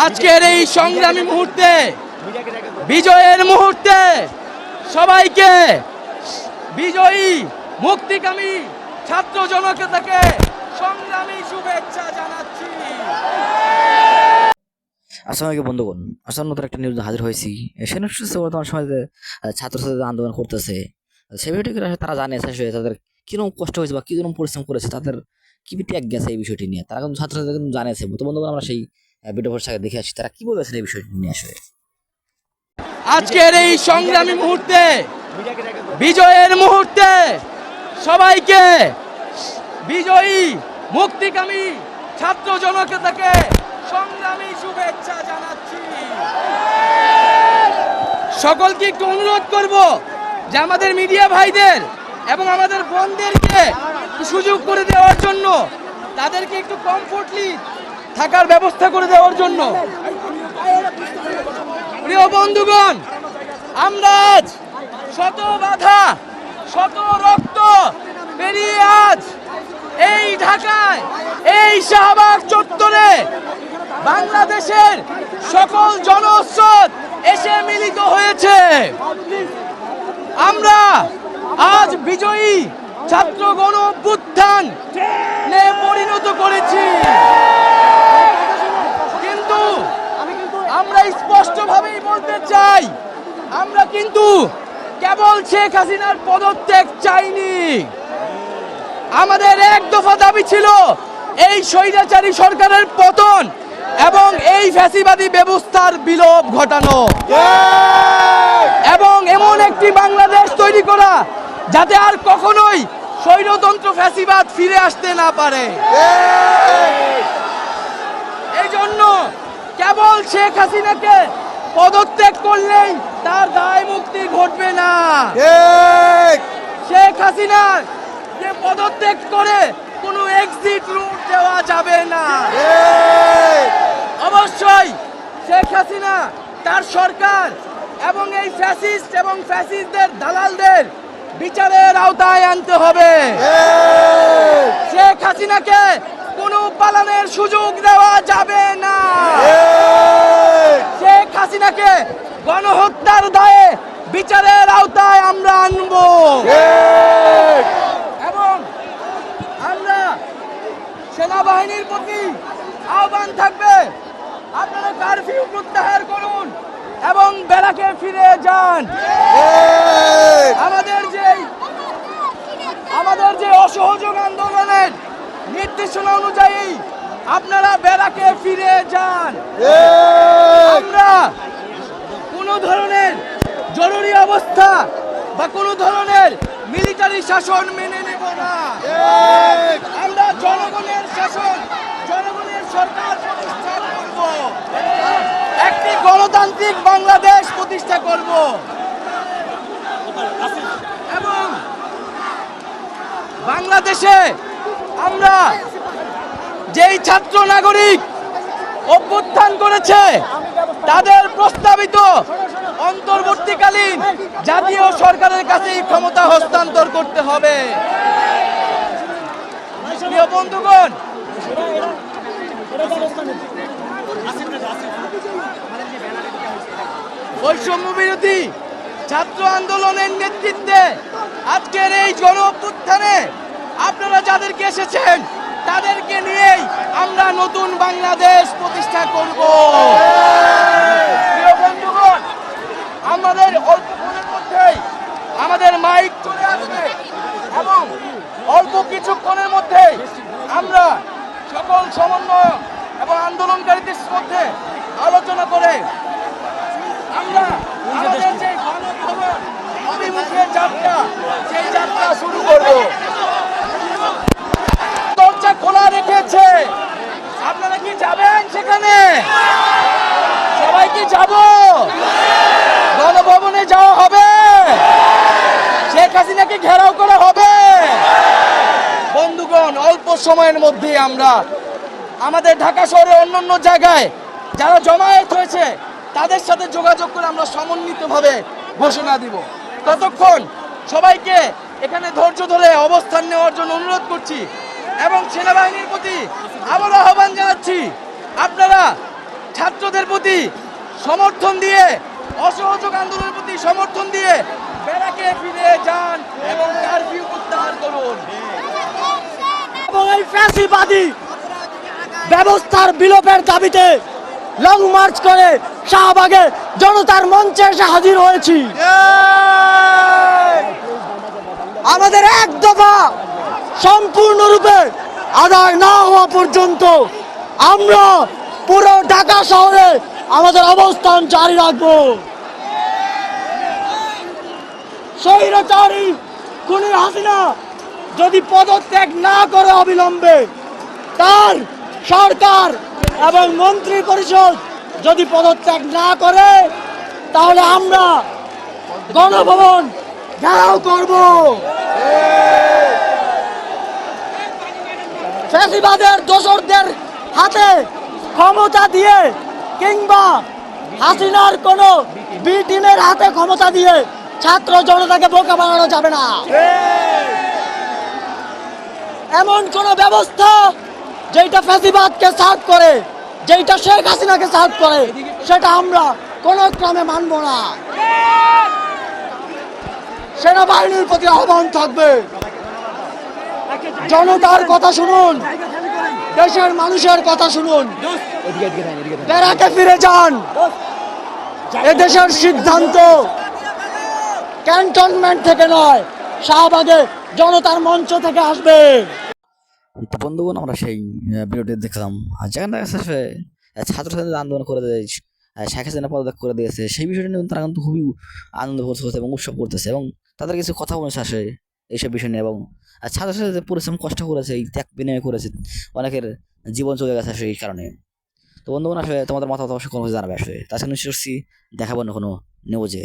আজকের এই সংগ্রামী মুহূর্তে, বিজয়ের মুহূর্তে সবাইকে বিজয়ী, মুক্তিকামী ছাত্র জনতাকে সংগ্রামী শুভেচ্ছা জানাচ্ছি। আসসালামাইকুম বন্ধুগণ আসলে নতুন একটা নিউজ হাজির হয়েছি। সে নিউজ বর্তমান সময় যে ছাত্রছাত্রীরা আন্দোলন করতেছে, সে করে তারা জানে তাদের কীরকম কষ্ট হয়েছে বা কীরকম পরিশ্রম করেছে, তাদের কি ত্যাগ গেছে এই বিষয়টি নিয়ে? তারা কিন্তু ছাত্র ছাত্রছাত্রীরা কিন্তু জানিয়েছে তো বন্ধুগণ, আমরা সেই ভিডিও ভরসা দেখে আসি। তারা কি বলেছেন এই বিষয়টি নিয়ে আসলে? আজকের এই সংগ্রামী মুহূর্তে, বিজয়ের মুহূর্তে সবাইকে বিজয়ী, মুক্তিকামী ছাত্র জনতাকে সংগ্রামী শুভেচ্ছা জানাচ্ছি। সকলকে একটু অনুরোধ করব যে আমাদের মিডিয়া ভাইদের এবং আমাদের বোনদেরকে সুযোগ করে দেওয়ার জন্য তাদেরকে একটু কমফোর্টলি থাকার ব্যবস্থা করে দেওয়ার জন্য। প্রিয় বন্ধুগণ আমরা আজ শত বাধা, শত রক্ত পেরিয়ে আজ এই ঢাকায়, এই শাহবাগ চত্বরে বাংলাদেশের সকল জনস্রোত এসে মিলিত হয়েছে। আমরা আজ বিজয়ী ছাত্র গণ পরিণত করেছি। কিন্তু আমরা স্পষ্টভাবেই বলতে চাই আমরা কিন্তু কেবল শেখ হাসিনার পদত্যাগ চাইনি। আমাদের এক দফা দাবি ছিল এই স্বৈরাচারী সরকারের পতন এবং এই ফ্যাসিবাদী ব্যবস্থার বিলোপ ঘটানো। এবং এমন একটি বাংলাদেশ তৈরি করা যাতে আর কখনোই স্বৈরতন্ত্র ফ্যাসিবাদ ফিরে আসতে না পারে। এই জন্য কেবল শেখ হাসিনাকে পদত্যাগ করলেই তার দায় মুক্তি ঘটবে না। শেখ হাসিনা যে পদত্যাগ করে কোনো এক্সিট রুট দেওয়া যাবে না। অবশ্যই শেখ হাসিনা তার সরকার এবং এই ফ্যাসিস্ট এবং ফ্যাসিস্টদের দালালদের বিচারের আওতায় আনতে হবে। শেখ হাসিনাকে কোনো পালনের সুযোগ দেওয়া যাবে না। শেখ হাসিনাকে গণহত্যার দায়ে বিচারের আওতায় আমরা আনব। এবং আমরা সেনাবাহিনীর প্রতি আহ্বান থাকবে আপনারা কারফিউ প্রত্যাহার করুন এবং বেলাকে ফিরে যান। আমাদের যে আমাদের যে অসহযোগ আন্দোলনের নির্দেশনা অনুযায়ী আপনারা বেড়াকে ফিরে যান। আমরা কোনো ধরনের জরুরি অবস্থা বা কোনো ধরনের মিলিটারি শাসন মেনে নেব না। আমরা জনগণের শাসন জনগণের সরকার প্রতিষ্ঠা করব। একটি গণতান্ত্রিক বাংলাদেশ প্রতিষ্ঠা করব। এবং বাংলাদেশে আমরা যেই ছাত্র নাগরিক অভ্যুত্থান করেছে, তাদের প্রস্তাবিত অন্তর্বর্তীকালীন জাতীয় সরকারের কাছে এই ক্ষমতা হস্তান্তর করতে হবে। বন্ধুগণ, বৈষম্য বিরোধী ছাত্র আন্দোলনের নেতৃত্বে আজকের এই গণ আপনারা যাদেরকে এসেছেন, তাদেরকে নিয়েই আমরা নতুন বাংলাদেশ প্রতিষ্ঠা করব। আমাদের অল্পক্ষণের মধ্যেই আমাদের মাইক চলে আসবে এবং অল্প কিছুক্ষণের মধ্যে আমরা সকল সমন্বয় এবং আন্দোলনকারীদের মধ্যে আলোচনা করে আমরা আমাদের যে গণভবন অভিমুখে যাত্রা, সেই যাত্রা শুরু করব। দরজা খোলা রেখেছে। আপনারা কি যাবেন সেখানে? সবাই কি যাব? গণভবনে যাওয়া হবে? শেখ হাসিনাকে ঘেরাও করা হবে? বন্ধুগণ, অল্প সময়ের মধ্যে আমরা আমাদের ঢাকা শহরে অন্যান্য জায়গায় যারা জমায়েত হয়েছে, তাদের সাথে যোগাযোগ করে আমরা সমন্বিতভাবে ঘোষণা দিব। ততক্ষণ সবাইকে এখানে ধৈর্য ধরে অবস্থান নেওয়ার জন্য অনুরোধ করছি এবং সেনাবাহিনীর প্রতি আবারও আহ্বান জানাচ্ছি। আপনারা ছাত্রদের প্রতি সমর্থন দিয়ে অসহযোগ আন্দোলনের প্রতি সমর্থন দিয়ে ব্যারাকে ফিরে যান এবং কারফিউ প্রত্যাহার করুন। এবং এই ফ্যাসিবাদী ব্যবস্থার বিলোপের দাবিতে লং মার্চ করে শাহবাগে জনতার মঞ্চে এসে হাজির হয়েছি। আমাদের এক দফা সম্পূর্ণরূপে আদায় না হওয়া পর্যন্ত আমরা পুরো ঢাকা শহরে আমাদের অবস্থান জারি রাখব। স্বৈরাচারী খুনি হাসিনা যদি পদত্যাগ না করে অবিলম্বে, তার সরকার এবং মন্ত্রী পরিষদ যদি পদত্যাগ না করে, তাহলে আমরা গণভবন ঘেরাও করব। ফ্যাসিবাদের দোসরদের হাতে ক্ষমতা দিয়ে কিংবা হাসিনার কোনো বি টিমের হাতে ক্ষমতা দিয়ে ছাত্র জনতাকে বোকা বানানো যাবে না। এমন কোন ব্যবস্থা যেটা ফ্যাসিবাদকে সার্ভ করে যেটা শেখ হাসিনাকে সার্ভ করে, সেটা আমরা কোন ক্রমে মানব না। সেনাবাহিনীর প্রতি আহ্বান থাকবে। জনতার কথা শুনুন দেশের মানুষের কথা শুনুন। বেড়াকে ফিরে যান। এদেশের সিদ্ধান্ত ক্যান্টনমেন্ট থেকে নয় শাহবাগে জনতার মঞ্চ থেকে আসবে। তো বন্ধুগণ আমরা সেই ভিডিওটি দেখলাম। আর যেখানে আহ, ছাত্রছাত্রীদের আন্দোলন করে দেয় আহ, শেখ হাসিনা পদত্যাগ করে দিয়েছে। সেই বিষয়টি নিয়ে তারা কিন্তু খুবই আনন্দ করতেছে এবং উৎসব করতেছে এবং তাদের কিছু কথা বলেছে আসে এইসব বিষয় নিয়ে এবং ছাত্র ছাত্রছাত্রীদের পরিশ্রম কষ্ট করেছে, এই ত্যাগ বিনিময় করেছে, অনেকের জীবন চলে গেছে এই কারণে। তো বন্ধু বোন আসলে তোমাদের মাথা অবশ্যই কোনো জানাবে আসলে। তাছাড়া নিশ্চয়ই দেখাবো না কোনো নিউজে